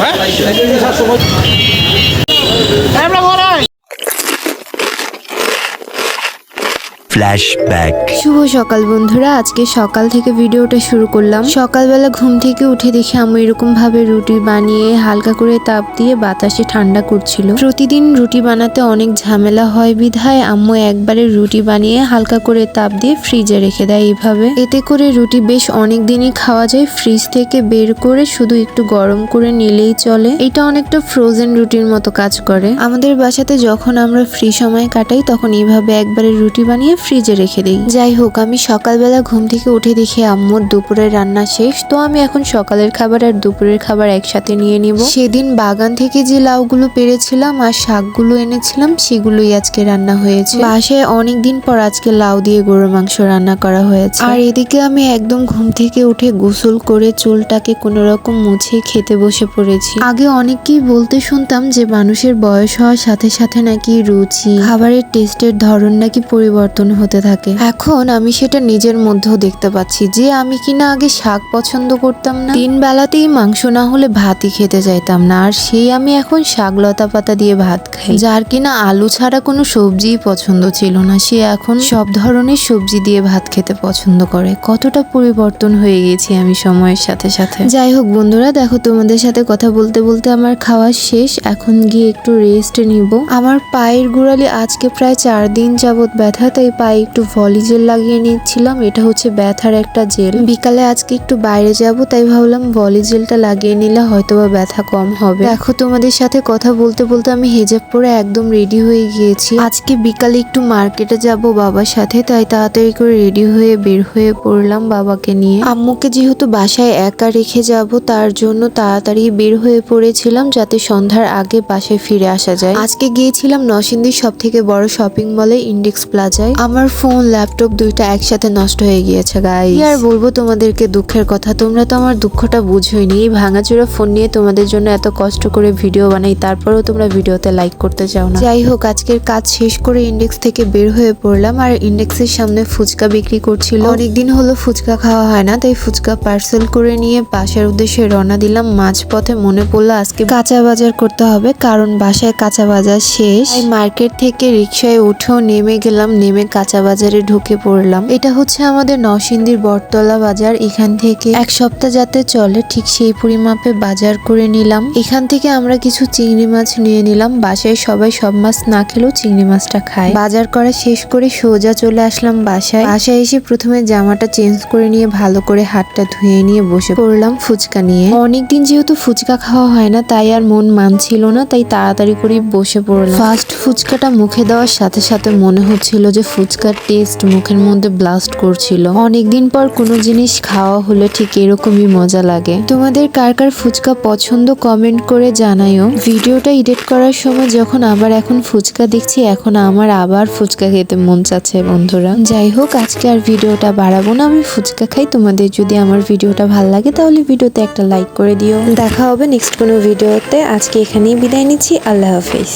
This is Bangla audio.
হ্যাঁ? আমরা ফ্ল্যাশব্যাক শুভ সকাল বন্ধুরা, আজকে সকাল থেকে ভিডিওটা শুরু করলাম। সকালবেলা ঘুম থেকে উঠে দেখি আম্মু এরকম ভাবে রুটি বানিয়ে, হালকা করে তাপ দিয়ে বাতাসে ঠান্ডা করছিল। প্রতিদিন রুটি বানাতে অনেক ঝামেলা হয় বিধায় আম্মু একবারে রুটি বানিয়ে, হালকা করে তাপ দিয়ে ফ্রিজে রেখে দেয় এইভাবে এতে করে রুটি বেশ অনেক দিনই খাওয়া যায়, ফ্রিজ থেকে বের করে শুধু একটু গরম করে নিলেই চলে। এটা অনেকটা ফ্রোজেন রুটির মতো কাজ করে। আমাদের বাসাতে যখন আমরা ফ্রি সময় কাটাই, তখন এইভাবে একবারে রুটি বানিয়ে ফ্রিজে রেখে দিই। যাই হোক আমি সকালবেলা ঘুম থেকে উঠে দেখি আম্মুর দুপুরের রান্না শেষ তো আমি এখন সকালের খাবার আর দুপুরের খাবার একসাথে নিয়ে নিব। সেদিন বাগান থেকে যে লাউগুলো পেরেছিলাম আর শাকগুলো এনেছিলাম সেগুলোই আজকে রান্না হয়েছে। বাসায় অনেকদিন পর আজকে লাউ দিয়ে গরুর মাংস রান্না করা হয়েছে। আর এদিকে আমি একদম ঘুম থেকে উঠে গোসল করে চুলটাকে কোনো রকম মুছে খেতে বসে পড়েছি। আগে অনেককেই বলতে শুনতাম যে মানুষের বয়স হওয়ার সাথে সাথে নাকি রুচি খাবারের টেস্টের ধরন নাকি পরিবর্তন হতে থাকে। এখন আমি সেটা নিজের মধ্যেও দেখতে পাচ্ছি যে আমি কিনা আগে শাক পছন্দ করতাম না। তিন বেলাতেই মাংস না হলে ভাতই খেতে চাইতাম না, আর সেই আমি এখন শাক লতা পাতা দিয়ে ভাত খাই। যার কিনা আলু ছাড়া কোনো সবজিই পছন্দ ছিল না, সে এখন সব ধরনের সবজি দিয়ে ভাত খেতে পছন্দ করে। কতটা পরিবর্তন হয়ে গেছি আমি সময়ের সাথে সাথে। যাই হোক বন্ধুরা, দেখো তোমাদের সাথে কথা বলতে বলতে আমার খাওয়া শেষ। এখন গিয়ে একটু রেস্ট নিব। আমার পায়ের গোড়ালি আজকে প্রায় চার দিন যাবত ব্যথা, তাই পায়ে একটু ভলি জেল লাগিয়ে নিচ্ছিলাম। এটা হচ্ছে ব্যথার একটা জেল বিকালে আজকে একটু বাইরে যাব, তাই ভাবলাম ভলি জেলটা লাগিয়ে নিলে হয়তো বা ব্যথা কম হবে। দেখো, তোমাদের সাথে কথা বলতে বলতে আমি হেজাব পরে একদম রেডি হয়ে গিয়েছি। আজকে বিকালে একটু মার্কেটে যাব বাবার সাথে, তাই তাড়াতাড়ি করে রেডি হয়ে বের হয়ে পড়লাম বাবাকে নিয়ে। আম্মুকে যেহেতু বাসায় একা রেখে যাব, তার জন্য তাড়াতাড়ি বের হয়ে পড়েছিলাম যাতে সন্ধ্যার আগে বাসায় ফিরে আসা যায়। আজকে গিয়েছিলাম নরসিংদীর সব থেকে বড় শপিং মলে ইন্ডেক্স প্লাজায় আমার ফোন ল্যাপটপ দুইটা একসাথে নষ্ট হয়ে গিয়েছে গাই আর বলব তোমাদেরকে দুঃখের কথা? তোমরা তো আমার দুঃখটা বুঝোইনি। এই ভাঙাচোরা ফোন নিয়ে তোমাদের জন্য এত কষ্ট করে ভিডিও বানাই তারপরেও তোমরা ভিডিওতে লাইক করতে চাও না। যাই হোক আজকের কাজ শেষ করে ইন্ডেক্স থেকে বের হয়ে পড়লাম আর ইন্ডেক্সের সামনে ফুচকা বিক্রি করছিল। অনেকদিন হলো ফুচকা খাওয়া হয় না তাই ফুচকা পার্সেল করে নিয়ে বাসার উদ্দেশ্যে রওনা দিলাম। মাঝপথে মনে পড়ল আজকে কাঁচা বাজার করতে হবে কারণ বাসায় কাঁচা বাজার শেষ। মার্কেট থেকে রিক্সায় উঠেও নেমে গেলাম নেমে কাঁচা বাজারে ঢুকে পড়লাম। এটা হচ্ছে আমাদের নরসিংদীর বটতলা বাজার। এখান থেকে এক সপ্তাহ যাতে চলে, ঠিক সেই পরিমাপে বাজার করে নিলাম। এখান থেকে আমরা কিছু চিংড়ি মাছ নিয়ে নিলাম। বাসায় সবাই সব মাছ না খেলেও চিংড়ি মাছটা খায়। বাজার করা শেষ করে সোজা চলে আসলাম বাসায়। বাসায় এসে প্রথমে জামাটা চেঞ্জ করে নিয়ে ভালো করে হাতটা ধুয়ে নিয়ে বসে পড়লাম ফুচকা নিয়ে। অনেকদিন যেহেতু ফুচকা খাওয়া হয় না, তাই আর মন মানছিল না, তাই তাড়াতাড়ি করে বসে পড়লাম। ফার্স্ট ফুচকাটা মুখে দেওয়ার সাথে সাথে মনে হচ্ছিল যে ফুচকার টেস্ট মুখের মধ্যে ব্লাস্ট করছিল। অনেকদিন পর কোনো জিনিস খাওয়া হলে ঠিক এরকমই মজা লাগে। তোমাদের কার কার ফুচকা পছন্দ কমেন্ট করে জানাইও ভিডিওটা এডিট করার সময় যখন আবার এখন ফুচকা দেখছি, এখন আমার আবার ফুচকা খেতে মন চাচ্ছে বন্ধুরা। যাই হোক, আজকে আর ভিডিওটা বাড়াবো না। আমি ফুচকা খাই। তোমাদের যদি আমার ভিডিওটা ভালো লাগে, তাহলে ভিডিওতে একটা লাইক করে দিও। দেখা হবে নেক্সট কোনো ভিডিওতে। আজকে এখানেই বিদায় নিচ্ছি। আল্লাহ হাফিজ।